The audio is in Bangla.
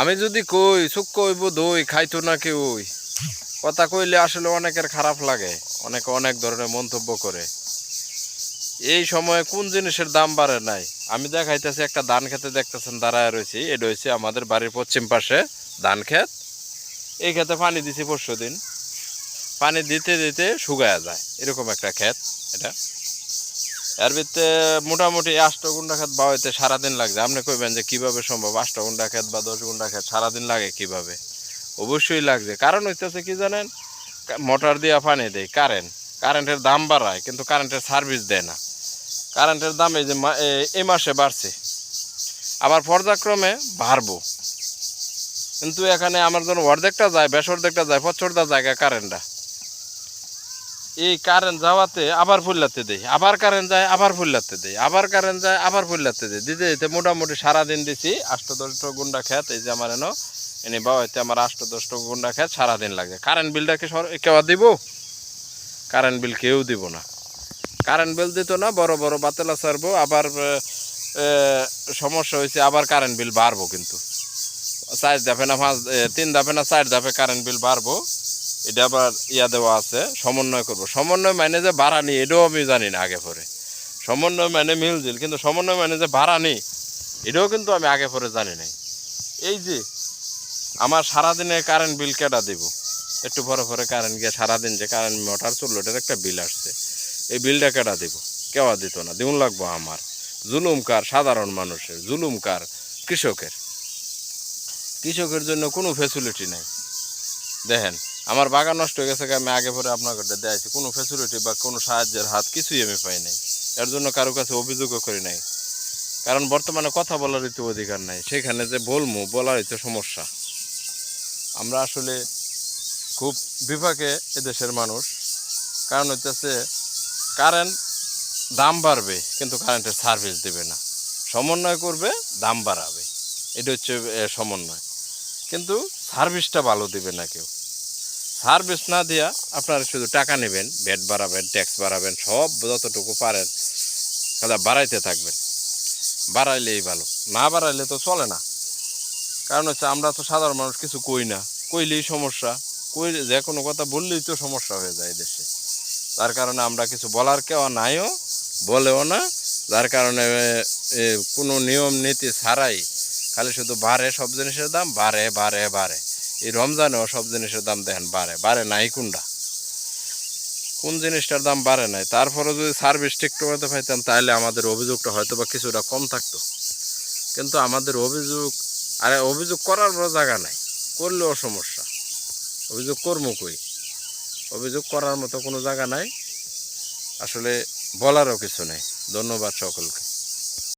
আমি যদি কই, সুখ কইব দই, খাইতো না কেউ কথা কইলে আসলে অনেকের খারাপ লাগে, অনেকে অনেক ধরনের মন্তব্য করে। এই সময়ে কোন জিনিসের দাম বাড়ে নাই? আমি দেখাইতেছি একটা ধান খেতে দেখতেছেন, দাঁড়ায় রয়েছি এটা হচ্ছে আমাদের বাড়ির পশ্চিম পাশে ধান ক্ষেত। এই খেতে পানি দিছি পরশু দিন পানি দিতে দিতে শুকায়া যায়, এরকম একটা ক্ষেত এটা। এর ভিতরে মোটামুটি আষ্ট গুন্ডা ক্ষেত বাওয়াইতে সারাদিন লাগছে। আপনি কইবেন যে কীভাবে সম্ভব? আষ্ট গুন্ডা ক্ষেত বা দশ গুন্ডা ক্ষেত সারাদিন লাগে কীভাবে? অবশ্যই লাগছে। কারণ হইতেছে কি জানেন? মোটর দিয়া পানি দেয় কারেন্ট। কারেন্টের দাম বাড়ায়, কিন্তু কারেন্টের সার্ভিস দেয় না। কারেন্টের দাম এই যে এই মাসে বাড়ছে। আবার পর্যায়ক্রমে বাড়বো। কিন্তু এখানে আমার জন্য অর্ধেকটা যায়, বেশ অর্ধেকটা যায় পঁচরটা জায়গা কারেন্টটা। এই কারেন্ট যাওয়াতে আবার ফুল্লাতে দেই, আবার কারেন্ট যায়, আবার ফুল্লাতে দেই, আবার কারেন্ট যায়, আবার ফুল্লাতে দেই। দিতে দিতে মোটামুটি সারাদিন দিছি আষ্ট দশটা গুন্ডা খেত এই যে আমার এনো, এনে বাবাইতে আমার আষ্ট দশটা গুন্ডা খেত সারাদিন লাগে। কারেন্ট বিলটা কি কেউ দিব? কারেন্ট বিল কেউ দিব না। কারেন্ট বিল দিত না, বড় বড় বাতেলা সারবো আবার সমস্যা হয়েছে আবার কারেন্ট বিল বাড়বো কিন্তু। চার ধাপে না পাঁচ তিন ধাপে না, চার ধাপে কারেন্ট বিল বাড়বো। এটা আবার ইয়া দেওয়া আছে, সমন্বয় করব। সমন্বয় মানে যে ভাড়া নি এটাও আমি জানি না আগে পরে। সমন্বয় মানে মিলজিল কিন্তু সমন্বয় মানে যে ভাড়া নি এটাও কিন্তু আমি আগে পরে জানি নাই। এই যে, আমার সারাদিনে কারেন্ট বিল কেটা দিব? একটু পরে পরে কারেন্ট গিয়ে সারাদিন যে কারেন্ট মোটর চলল এটার একটা বিল আসছে। এই বিলটা কেটা দিব? কেওয়া দিত না, দিউন লাগবো আমার। জুলুম কার সাধারণ মানুষের জুলুম কার কৃষকের। কৃষকের জন্য কোনো ফেসিলিটি নাই। দেখেন আমার বাগান নষ্ট হয়ে গেছে, আমি আগে পরে আপনাকে দেখাইছি কোনো ফেসিলিটি বা কোনো সাহায্যের হাত কিছুই আমি পাই নাই। এর জন্য কারও কাছে অভিযোগও করি নাই। কারণ বর্তমানে কথা বলার তো অধিকার নাই। সেখানে যে বলমু, বলার তো সমস্যা। আমরা আসলে খুব বিপাকে এদেশের মানুষ। কারণ হচ্ছে কারেন্ট দাম বাড়বে, কিন্তু কারেন্টের সার্ভিস দেবে না। সমন্বয় করবে, দাম বাড়াবে। এটা হচ্ছে সমন্বয়। কিন্তু সার্ভিসটা ভালো দেবে না কেউ। সার্ভিস না দিয়া আপনারা শুধু টাকা নেবেন ভ্যাট বাড়াবেন ট্যাক্স বাড়াবেন, সব যতটুকু পারেন কাজা বাড়াইতে থাকবেন। বাড়াইলেই ভালো, না বাড়াইলে তো চলে না। কারণ হচ্ছে আমরা তো সাধারণ মানুষ, কিছু কই না। কইলেই সমস্যা, কই যে কোনো কথা বললেই তো সমস্যা হয়ে যায় দেশে। তার কারণে আমরা কিছু বলার কেউ নাইও, বলেও না। যার কারণে কোনো নিয়ম নীতি ছাড়াই খালি শুধু বাড়ে সব জিনিসের দাম, বাড়ে বাড়ে বাড়ে। এই রমজানেও সব জিনিসের দাম দেখেন বাড়ে। বাড়ে নাই কোনটা? কোন জিনিসটার দাম বাড়ে নাই? তারপরে যদি সার্ভিস ঠিকঠাক মতো পাইতাম তাহলে আমাদের অভিযোগটা হয়তো বা কিছুটা কম থাকতো। কিন্তু আমাদের অভিযোগ, আরে অভিযোগ করার জায়গা নাই। করলেও সমস্যা। অভিযোগ কর্ম কই? অভিযোগ করার মতো কোনো জায়গা নাই। আসলে বলারও কিছু নেই। ধন্যবাদ সকলকে।